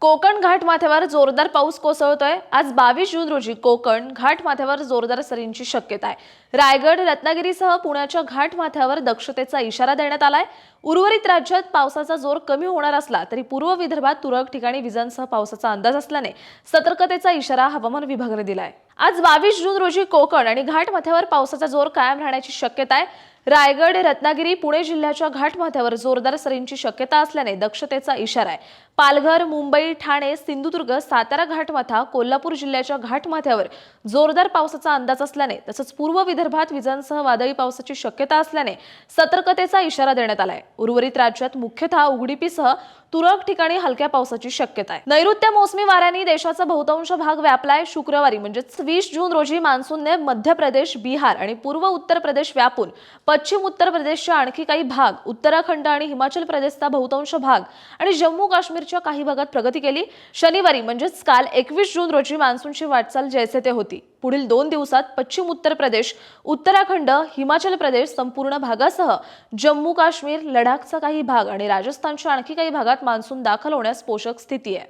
कोकण घाटमाथ्यावर जोरदार पाऊस कोसळतोय. आज बावीस जून रोजी कोकण घाटमाथ्यावर जोरदार सरींची शक्यता आहे. रायगड रत्नागिरीसह पुण्याच्या घाटमाथ्यावर दक्षतेचा इशारा देण्यात आलाय. उर्वरित राज्यात पावसाचा जोर कमी होणार असला तरी पूर्व विदर्भात तुरळक ठिकाणी विजांसह पावसाचा अंदाज असल्याने सतर्कतेचा इशारा हवामान विभागाने दिलाय. आज बावीस जून रोजी कोकण आणि घाट माथ्यावर पावसाचा जोर कायम राहण्याची शक्यता आहे. रायगड रत्नागिरी पुणे जिल्ह्याच्या घाटमाथ्यावर जोरदार सरींची शक्यता असल्याने दक्षतेचा इशारा आहे. पालघर मुंबई ठाणे सिंधुदुर्ग सातारा घाटमाथा कोल्हापूर जिल्ह्याच्या घाटमाथ्यावर जोरदार पावसाचा अंदाज असल्याने तसंच पूर्व विदर्भात विजांसह वादळी पावसाची शक्यता असल्याने सतर्कतेचा इशारा देण्यात आलाय. उर्वरित राज्यात मुख्यतः उघडीपीसह तुरळक ठिकाणी हलक्या पावसाची शक्यता आहे. नैऋत्य मोसमी वाऱ्यांनी देशाचा बहुतांश भाग व्यापलाय. शुक्रवारी म्हणजेच वीस जून रोजी मान्सूनने मध्य प्रदेश बिहार आणि पूर्व उत्तर प्रदेश व्यापून पश्चिम उत्तर प्रदेशच्या आणखी काही भाग उत्तराखंड आणि हिमाचल प्रदेशचा बहुतांश भाग आणि जम्मू काश्मीरच्या काही भागात प्रगती केली. शनिवारी म्हणजेच काल एकवीस जून रोजी मान्सूनची वाटचाल जैसे ते होती. पुढील दोन दिवसात पश्चिम उत्तर प्रदेश उत्तराखंड हिमाचल प्रदेश संपूर्ण भागासह जम्मू काश्मीर लडाखचा काही भाग आणि राजस्थानच्या आणखी काही भागात मान्सून दाखल होण्यास पोषक स्थिती आहे.